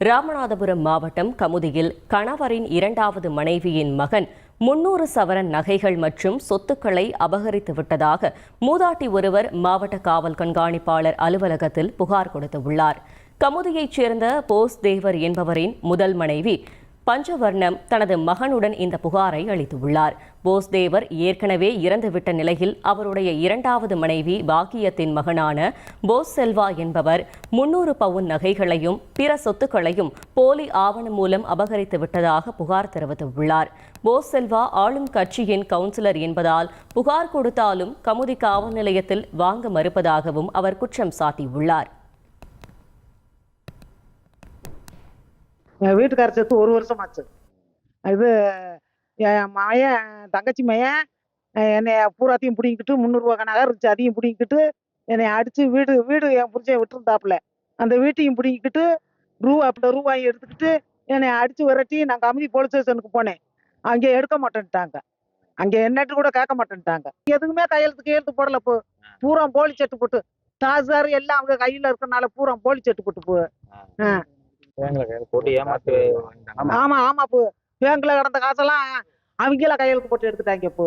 ராமநாதபுரம் மாவட்டம் கமுதியில் கணவரின் இரண்டாவது மனைவியின் மகன் முன்னூறு சவரன் நகைகள் மற்றும் சொத்துக்களை அபகரித்து விட்டதாக மூதாட்டி ஒருவர் மாவட்ட காவல் கண்காணிப்பாளர் அலுவலகத்தில் புகார் கொடுத்துள்ளார். கமுதியைச் சேர்ந்த போஸ் தேவர் என்பவரின் முதல் மனைவி பஞ்சவர்ணம் தனது மகனுடன் இந்த புகாரை அளித்துள்ளார். போஸ்தேவர் ஏற்கனவே இறந்துவிட்ட நிலையில் அவருடைய இரண்டாவது மனைவி பாக்கியத்தின் மகனான போஸ் செல்வா என்பவர் முன்னூறு பவுன் நகைகளையும் பிற சொத்துக்களையும் போலி ஆவணம் மூலம் அபகரித்து விட்டதாக புகார் தெரிவித்துள்ளார். போஸ் செல்வா ஆளும் கட்சியின் கவுன்சிலர் என்பதால் புகார் கொடுத்தாலும் கமுதி காவல் நிலையத்தில் வாங்க மறுப்பதாகவும் அவர் குற்றம் சாட்டியுள்ளார். என் வீட்டுக்கார செத்து ஒரு வருஷம் ஆச்சு இது என் மயன் தங்கச்சி மயன் அஹ் என்னைய பூராத்தையும் பிடிங்கிட்டு முந்நூறுரூவா நகை இருந்துச்சு. அதையும் பிடிங்கிட்டு என்னை அடிச்சு வீடு வீடு என் புருஷன் விட்டுருந்தாப்புல. அந்த வீட்டையும் பிடிங்கிட்டு ரூபா அப்படி ரூபாயும் எடுத்துக்கிட்டு என்னை அடிச்சு விரட்டி நான் கமிதி போலீஸ் ஸ்டேஷனுக்கு போனேன். அங்கே எடுக்க மாட்டேன்ட்டாங்க. அங்கே என்னட்டு கூட கேட்க மாட்டேன்ட்டாங்க. எதுக்குமே கையெழுத்து கையெழுத்து போடல போ. பூரா போலி செட்டு போட்டு. தாசார் எல்லாம் அவங்க கையில இருக்கறனால பூரா போலி செட்டு போட்டு போ. ஆ. போட்டு ஏமாத்து வாங்கிட்டாங்க. ஆமா ஆமா போ. பேங்க்ல கிடந்த காசெல்லாம் அவங்கள கையெழுத்து போட்டு எடுத்துட்டாங்க இப்போ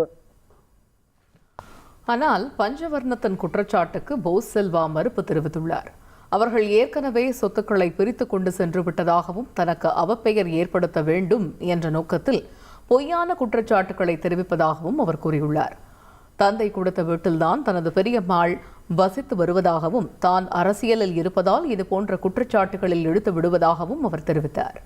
ஆனால் பஞ்சவர்ணத்தின் குற்றச்சாட்டுக்கு போஸ் செல்வா மறுப்பு தெரிவித்துள்ளார். அவர்கள் ஏற்கனவே சொத்துக்களை பிரித்து கொண்டு சென்று விட்டதாகவும் தனக்கு அவப்பெயர் ஏற்படுத்த வேண்டும் என்ற நோக்கத்தில் பொய்யான குற்றச்சாட்டுக்களை தெரிவிப்பதாகவும் அவர் கூறியுள்ளார். தந்தை கொடுத்த வீட்டில்தான் தனது பெரியம்மாள் வசித்து வருவதாகவும் தான் அரசியலில் இருப்பதால் இது போன்ற குற்றச்சாட்டுகளில் இழுத்து விடுவதாகவும் அவர் தெரிவித்தார்.